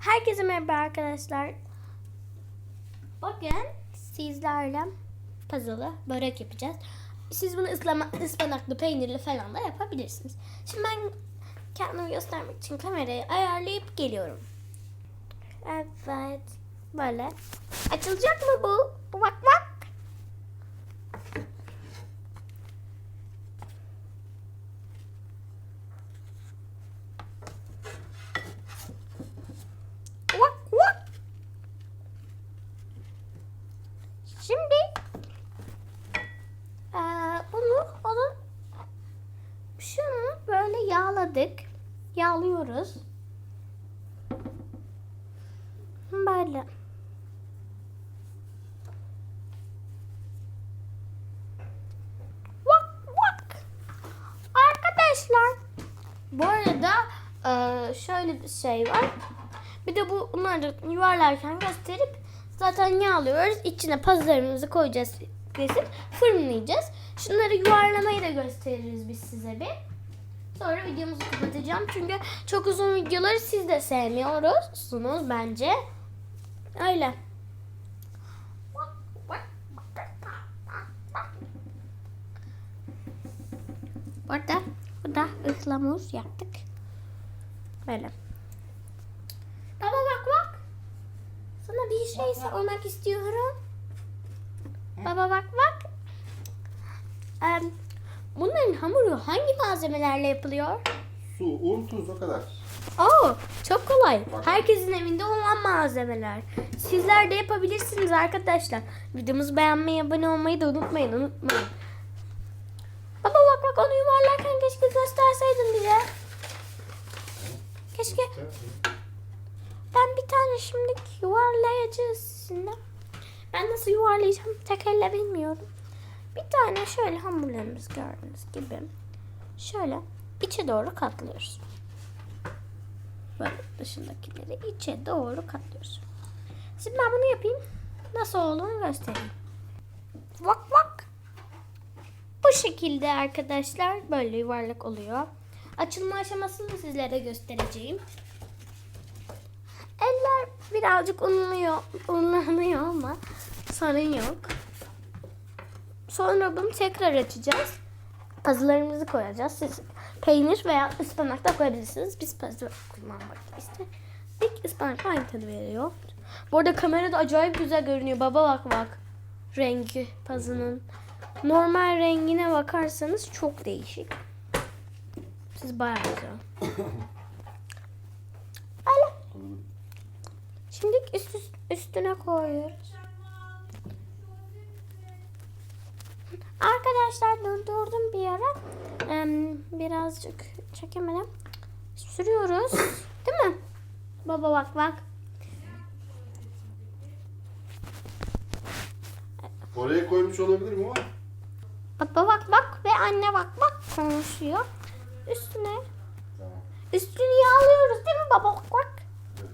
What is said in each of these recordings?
Herkese merhaba arkadaşlar. Bugün sizlerle puzzle'ı börek yapacağız. Siz bunu ıslama, ıspanaklı, peynirli falan da yapabilirsiniz. Şimdi ben kendimi göstermek için kamerayı ayarlayıp geliyorum. Evet. Böyle. Açılacak mı bu? Bak bak. Vak vak. Şimdi eee, bunu onun şunu böyle yağladık. Yağlıyoruz. Böyle. Vak vak. Arkadaşlar bu arada eee, şöyle bir şey var. Bir de bu bunları yuvarlarken gösterip zaten yağlıyoruz. İçine pazarımızı koyacağız. Kesip fırınlayacağız. Şunları yuvarlamayı da gösteririz biz size bir. Sonra videomuzu kapatacağım. Çünkü çok uzun videoları siz de sevmiyorsunuz bence. Öyle. Burada, burada ıhlamur yaptık. Böyle. Baba bak bak. Sana bir şey sormak istiyorum. Baba bak bak. Em, bunların hamuru hangi malzemelerle yapılıyor? Su, un, tuz o kadar. Oo, çok kolay. Herkesin evinde olan malzemeler. Sizler de yapabilirsiniz arkadaşlar. Videomuzu beğenmeyi, abone olmayı da unutmayın, unutmayın. Baba bak bak onu yuvarlarken keşke gösterseydin bize. Keşke ben bir tane şimdilik yuvarlayacağız sizinle. Ben nasıl yuvarlayacağım tek elle bilmiyorum. Bir tane şöyle hamurlarımız gördüğünüz gibi. Şöyle içe doğru katlıyoruz. Böyle dışındakileri içe doğru katlıyoruz. Şimdi ben bunu yapayım. Nasıl olduğunu göstereyim. Vak vak. Bu şekilde arkadaşlar böyle yuvarlak oluyor. Açılma aşamasını sizlere göstereceğim. Eller birazcık unluyor, unlanıyor ama sorun yok. Sonra bunu tekrar açacağız. Puzzle'larımızı koyacağız. Siz peynir veya ıspanak da koyabilirsiniz. Biz puzzle kullanmak istedik. Ispanak aynı tadı veriyor. Bu arada kamerada acayip güzel görünüyor. Baba bak bak. Rengi puzzle'ın. Normal rengine bakarsanız çok değişik. Siz bayağı güzel. Şimdi üst- üstüne koyuyoruz. Arkadaşlar durdurdum bir ara. Em, birazcık çekemedim. Sürüyoruz. Değil mi? Baba bak bak. Oraya koymuş olabilirim ama Baba bak bak ve anne bak bak konuşuyor. Üstüne. Tamam. Üstünü yağlıyoruz değil mi baba bak bak. Evet.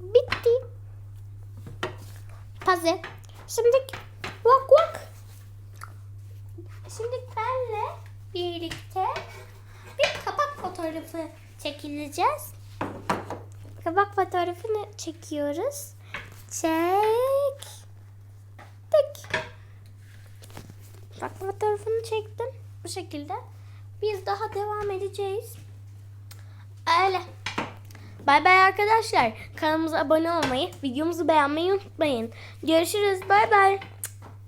Bitti. Hazır. Şimdi vak vak. Şimdi benle birlikte bir kapak fotoğrafı çekileceğiz. Kapak fotoğrafını çekiyoruz. Çek. Tık. Bak fotoğrafını çektim. Bu şekilde. Biz daha devam edeceğiz. Öyle. Bay bay arkadaşlar. Kanalımıza abone olmayı, videomuzu beğenmeyi unutmayın. Görüşürüz. Bay bay.